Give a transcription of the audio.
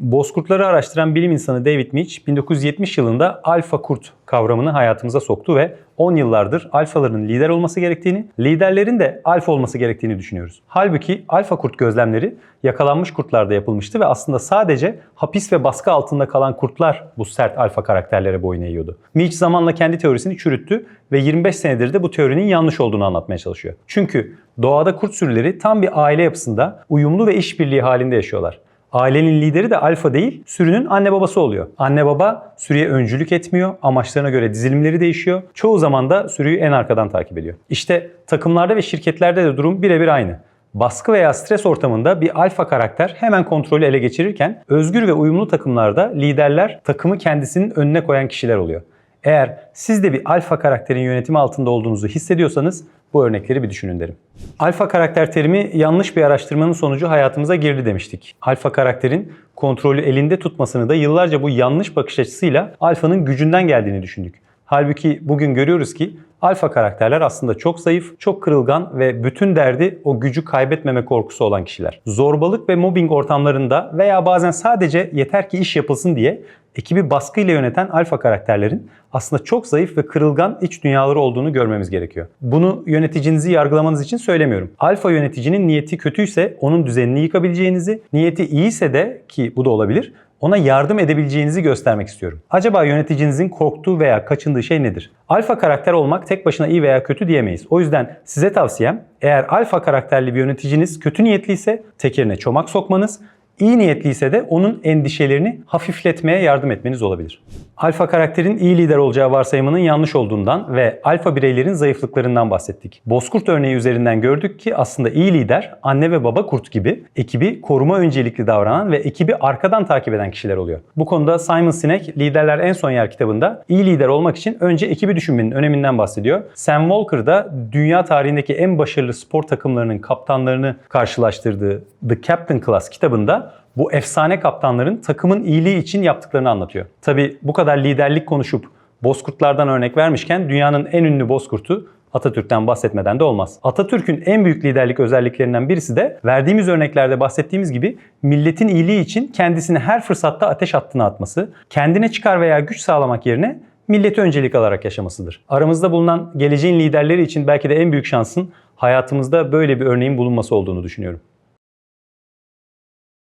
Bozkurtları araştıran bilim insanı David Mitch 1970 yılında alfa kurt kavramını hayatımıza soktu ve 10 yıllardır alfaların lider olması gerektiğini, liderlerin de alfa olması gerektiğini düşünüyoruz. Halbuki alfa kurt gözlemleri yakalanmış kurtlarda yapılmıştı ve aslında sadece hapis ve baskı altında kalan kurtlar bu sert alfa karakterlere boyun eğiyordu. Mitch zamanla kendi teorisini çürüttü ve 25 senedir de bu teorinin yanlış olduğunu anlatmaya çalışıyor. Çünkü doğada kurt sürüleri tam bir aile yapısında uyumlu ve işbirliği halinde yaşıyorlar. Ailenin lideri de alfa değil, sürünün anne babası oluyor. Anne baba sürüye öncülük etmiyor, amaçlarına göre dizilimleri değişiyor. Çoğu zaman da sürüyü en arkadan takip ediyor. İşte takımlarda ve şirketlerde de durum birebir aynı. Baskı veya stres ortamında bir alfa karakter hemen kontrolü ele geçirirken özgür ve uyumlu takımlarda liderler takımı kendisinin önüne koyan kişiler oluyor. Eğer siz de bir alfa karakterin yönetimi altında olduğunuzu hissediyorsanız bu örnekleri bir düşünün derim. Alfa karakter terimi yanlış bir araştırmanın sonucu hayatımıza girdi demiştik. Alfa karakterin kontrolü elinde tutmasını da yıllarca bu yanlış bakış açısıyla alfanın gücünden geldiğini düşündük. Halbuki bugün görüyoruz ki alfa karakterler aslında çok zayıf, çok kırılgan ve bütün derdi o gücü kaybetmeme korkusu olan kişiler. Zorbalık ve mobbing ortamlarında veya bazen sadece yeter ki iş yapılsın diye ekibi baskıyla yöneten alfa karakterlerin aslında çok zayıf ve kırılgan iç dünyaları olduğunu görmemiz gerekiyor. Bunu yöneticinizi yargılamanız için söylemiyorum. Alfa yöneticinin niyeti kötüyse onun düzenini yıkabileceğinizi, niyeti iyiyse de ki bu da olabilir, ona yardım edebileceğinizi göstermek istiyorum. Acaba yöneticinizin korktuğu veya kaçındığı şey nedir? Alfa karakter olmak tek başına iyi veya kötü diyemeyiz. O yüzden size tavsiyem eğer alfa karakterli bir yöneticiniz kötü niyetliyse tekerine çomak sokmanız, iyi niyetliyse de onun endişelerini hafifletmeye yardım etmeniz olabilir. Alfa karakterin iyi lider olacağı varsayımının yanlış olduğundan ve alfa bireylerin zayıflıklarından bahsettik. Bozkurt örneği üzerinden gördük ki aslında iyi lider anne ve baba kurt gibi ekibi koruma öncelikli davranan ve ekibi arkadan takip eden kişiler oluyor. Bu konuda Simon Sinek Liderler En Son Yer kitabında iyi lider olmak için önce ekibi düşünmenin öneminden bahsediyor. Sam Walker da dünya tarihindeki en başarılı spor takımlarının kaptanlarını karşılaştırdığı The Captain Class kitabında bu efsane kaptanların takımın iyiliği için yaptıklarını anlatıyor. Tabi bu kadar liderlik konuşup bozkurtlardan örnek vermişken dünyanın en ünlü bozkurtu Atatürk'ten bahsetmeden de olmaz. Atatürk'ün en büyük liderlik özelliklerinden birisi de verdiğimiz örneklerde bahsettiğimiz gibi milletin iyiliği için kendisini her fırsatta ateş hattına atması, kendine çıkar veya güç sağlamak yerine milleti öncelik alarak yaşamasıdır. Aramızda bulunan geleceğin liderleri için belki de en büyük şansın hayatımızda böyle bir örneğin bulunması olduğunu düşünüyorum.